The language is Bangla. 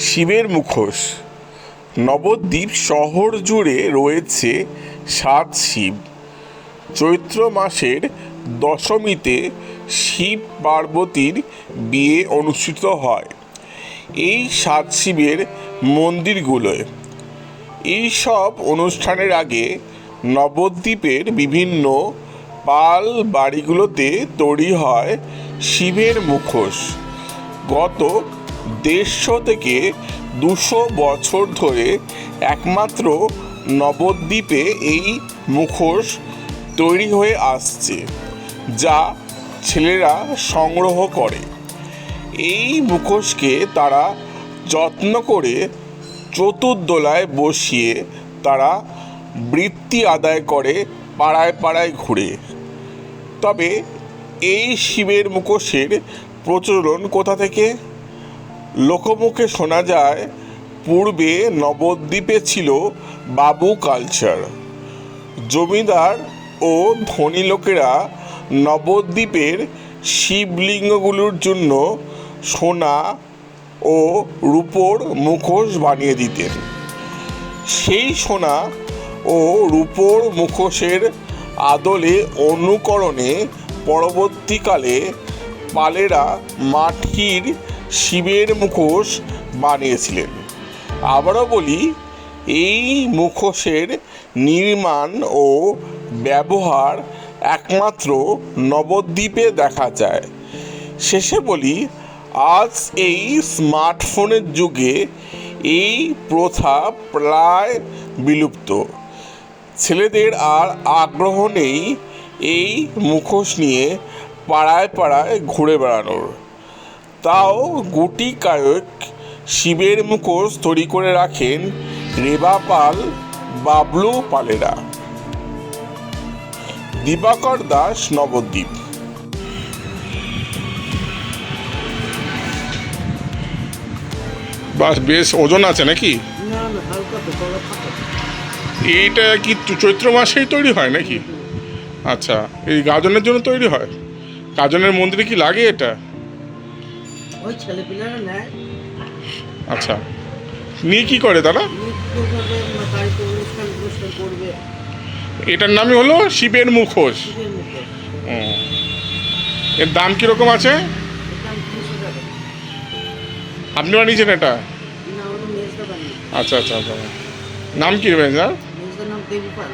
শিবের মুখোশ। নবদ্বীপ শহর জুড়ে রয়েছে সাত শিব। চৈত্র মাসের দশমীতে শিব পার্বতীর বিয়ে অনুষ্ঠিত হয়। এই সাত শিবের মন্দিরগুলোয়। এই সব অনুষ্ঠানের আগে নবদ্বীপের বিভিন্ন পাল বাড়িগুলোতে তৈরি হয় শিবের মুখোশ। গত দেড়শো থেকে দুশো বছর ধরে একমাত্র নবদ্বীপে এই মুখোশ তৈরি হয়ে আসছে, যা ছেলেরা সংগ্রহ করে। এই মুখোশকে তারা যত্ন করে চতুর্দোলায় বসিয়ে তারা বৃত্তি আদায় করে পাড়ায় পাড়ায় ঘুরে। তবে এই শিবের মুখোশের প্রচলন কোথা থেকে? লোকমুখে শোনা যায়, পূর্বে নবদ্বীপে ছিল বাবু কালচার। জমিদার ও ধনী লোকেরা নবদ্বীপের শিবলিঙ্গগুলোর জন্য সোনা ও রূপোর মুখোশ বানিয়ে দিতেন। সেই সোনা ও রূপোর মুখোশের আদলে অনুকরণে পরবর্তীকালে পালেরা মাটির শিবের মুখোশ বানিয়েছিলেন। আবারও বলি, এই মুখোশের নির্মাণ ও ব্যবহার একমাত্র নবদ্বীপে দেখা যায়। শেষে বলি, আজ এই স্মার্টফোনের যুগে এই প্রথা প্রায় বিলুপ্ত। ছেলেদের আর আগ্রহ নেই এই মুখোশ নিয়ে পাড়ায় পাড়ায় ঘুরে বেড়ানোর। তাও গুটি কায়ক শিবের মুখোশ তৈরি করে রাখেন রেবা পাল বাবলু পালেরা। দিবাকর দাস নবদ্বীপ। বাস বেশ ওজন আছে নাকি? এইটা কি চৈত্র মাসেই তৈরি হয় নাকি? আচ্ছা এই গাজনের জন্য তৈরি হয়? গাজনের মন্দিরে কি লাগে এটা? ওই ছেলেপিলেরা নেয়। আচ্ছা। নিয়ে কি করে তারা? এটার নামই হলো শিবের মুখোশ। এর দাম কীরকম আছে? এর দাম তিনশো টাকা। আপনারা নিয়েছেন এটা? আচ্ছা আচ্ছা আচ্ছা। নাম কি দেবী পাল।